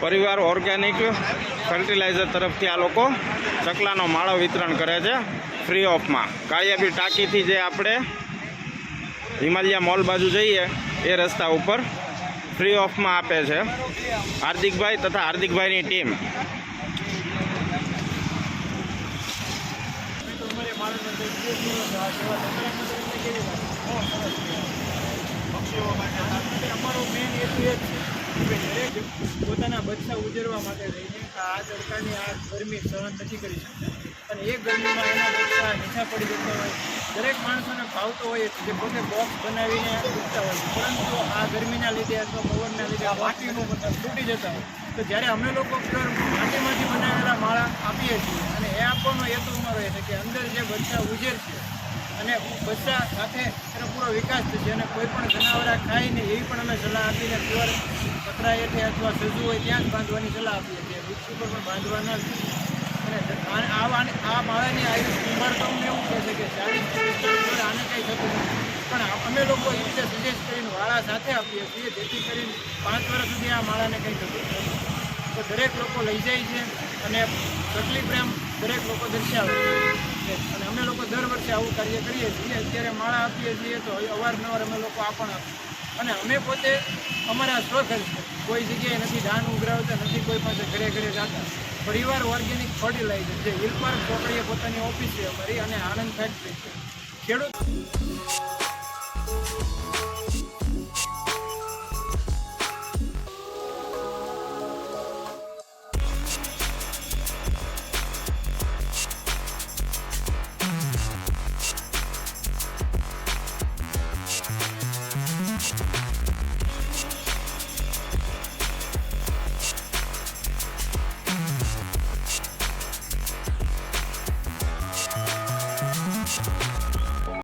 પરિવાર organic fertiliser તરફથી આ લોકો ચકલાનો માળો વિતરણ કરે છે ફ્રી ઓફમાં. કાળિયાબી ટાંકીથી જે આપણે હિમાલયા મોલ બાજુ જઈએ, એ રસ્તા ઉપર ફ્રી ઓફમાં આપે છે હાર્દિકભાઈ તથા હાર્દિકભાઈની ટીમ. અમારો મેન એ છે દરેક પોતાના બચ્ચા ઉજરવા માટે રહીને આ તડકાની આ ગરમી સહન નથી કરી શકતા. અને એ ગરમીમાં એના બચ્ચા નીચા પડી જતા હોય. દરેક માણસોને ભાવતો હોય જે પોતે બોક્સ બનાવીને ઉગતા હોય પરંતુ આ ગરમીના લીધે અથવા પવનના લીધે આ માટીનું તૂટી જતા હોય. તો જ્યારે અમે લોકો માટીમાંથી બનાવેલા માળા આપીએ છીએ અમારો એ છે કે અંદર જે બચ્ચા ઉજેર છે અને બચ્ચા સાથે એનો પૂરો વિકાસ થશે અને કોઈ પણ જનાવરા ખાય નહીં, એવી પણ અમે સલાહ આપીને પ્યોર પતરા હેઠે અથવા સજુ હોય ત્યાં જ બાંધવાની સલાહ આપીએ છીએ વૃક્ષ ઉપર પણ બાંધવા ન અને આ- માળાની આયુષ ઉંમર તો અમને એવું કહે છે કે ચાલીસ આને કંઈ થતું નથી. પણ અમે લોકો એ રીતે સજેસ્ટ કરીને વાળા સાથે આપીએ છીએ, જેથી કરીને પાંચ વર્ષ સુધી આ માળાને કંઈ થતું તો દરેક લોકો લઈ જાય છે અને તકલીફ પ્રેમ દરેક લોકો દર્શાવે. છે અને અમે લોકો દર વર્ષે આવું કાર્ય કરીએ છીએ. અત્યારે માળા આપીએ છીએ તો અવારનવાર અમે લોકો આ પણ આપીએ અને અમે પોતે અમારા સ્વખર્ચ કોઈ જગ્યાએ નથી ધાન ઉઘરાવતા, નથી કોઈ પાસે ઘરે ઘરે જતા. પરિવાર ઓર્ગેનિક ફર્ટિલાઇઝર જે હિલપાર્ક ચોકડીએ પોતાની ઓફિસ છે અમારી અને આનંદ ફેક્ટરી છે. ખેડૂત Bye.